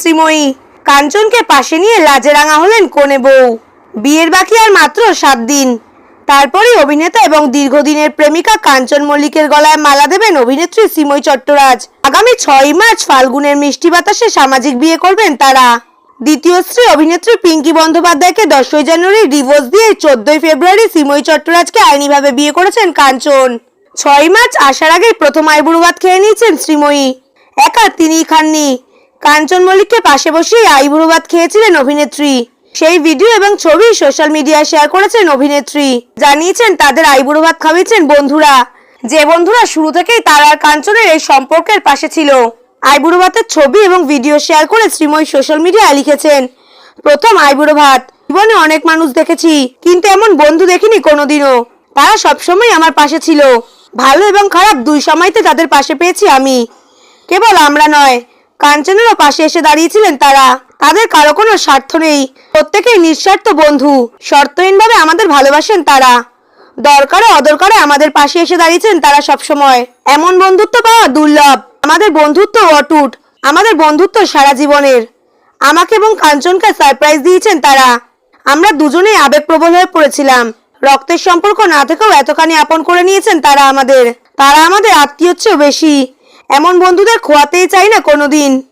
শ্রীময়ী, কাঞ্চনকে পাশে নিয়ে লাজে রাঙা হলেন কোনে বউ। বিয়ের বাকি আর মাত্র সাত দিন। তারপরেই অভিনেতা এবং দীর্ঘদিনের প্রেমিকা কাঞ্চন মল্লিকের গলায় মালা দেবেন অভিনেত্রী শ্রীময়ী চট্টরাজ। আগামী ছয় মার্চ ফাল্গুনের মিষ্টি বাতাসে সামাজিক বিয়ে করবেন তারা। দ্বিতীয় স্ত্রী অভিনেত্রী পিঙ্কি বন্দ্যোপাধ্যায়কে দশই জানুয়ারি ডিভোর্স দিয়ে চোদ্দই ফেব্রুয়ারি শ্রীময়ী চট্টরাজকে আইনিভাবে বিয়ে করেছেন কাঞ্চন। ছয় মার্চ আসার আগেই প্রথম আইবুড়ো খেয়ে নিয়েছেন শ্রীময়ী। একা তিনি খাননি। কাঞ্চন মল্লিককে পাশে বসেই আইবুড়ো খেয়েছিলেন অভিনেত্রী। সেই ভিডিও এবং ছবি সোশ্যাল মিডিয়ায় শেয়ার করেছেন অভিনেত্রী। জানিয়েছেন, তাদের আইবুড়ো ভাত খাওয়িয়েছেন বন্ধুরা। যে বন্ধুরা শুরু থেকেই তার আর কাঞ্চনের এই সম্পর্কের পাশে ছিল। আইবুড়ো ভাতের ছবি এবং ভিডিও শেয়ার করে শ্রীময় সোশ্যাল মিডিয়ায় লিখেছেন, প্রথম আইবুড়ো ভাত। জীবনে অনেক মানুষ দেখেছি, কিন্তু এমন বন্ধু দেখিনি কোনোদিনও। তারা সবসময় আমার পাশে ছিল। ভালো এবং খারাপ দুই সময়তে তাদের পাশে পেয়েছি আমি। কেবল আমরা নয় কাঞ্চনেরও পাশে এসে দাঁড়িয়েছিলেন তারা। তাদের কারও কোনো স্বার্থ নেই। প্রত্যেকেই নিঃস্বার্থ বন্ধু। শর্তহীনভাবে আমাদের ভালোবাসেন তারা। দরকারে অদরকারে আমাদের পাশে এসে দাঁড়িয়েছেন তারা সবসময়। এমন বন্ধুত্ব পাওয়া দুর্লভ। আমাদের বন্ধুত্ব অটুট। আমাদের বন্ধুত্ব সারা জীবনের। আমাকে এবং কাঞ্চনকে সারপ্রাইজ দিয়েছেন তারা। আমরা দুজনেই আবেগপ্রবল হয়ে পড়েছিলাম। রক্তের সম্পর্ক না থেকেও এতখানি আপন করে নিয়েছেন তারা আমাদের। তারা আমাদের আত্মীয় চেয়েও বেশি। এমন বন্ধুদের খোয়াতেই চাই না কোনোদিন।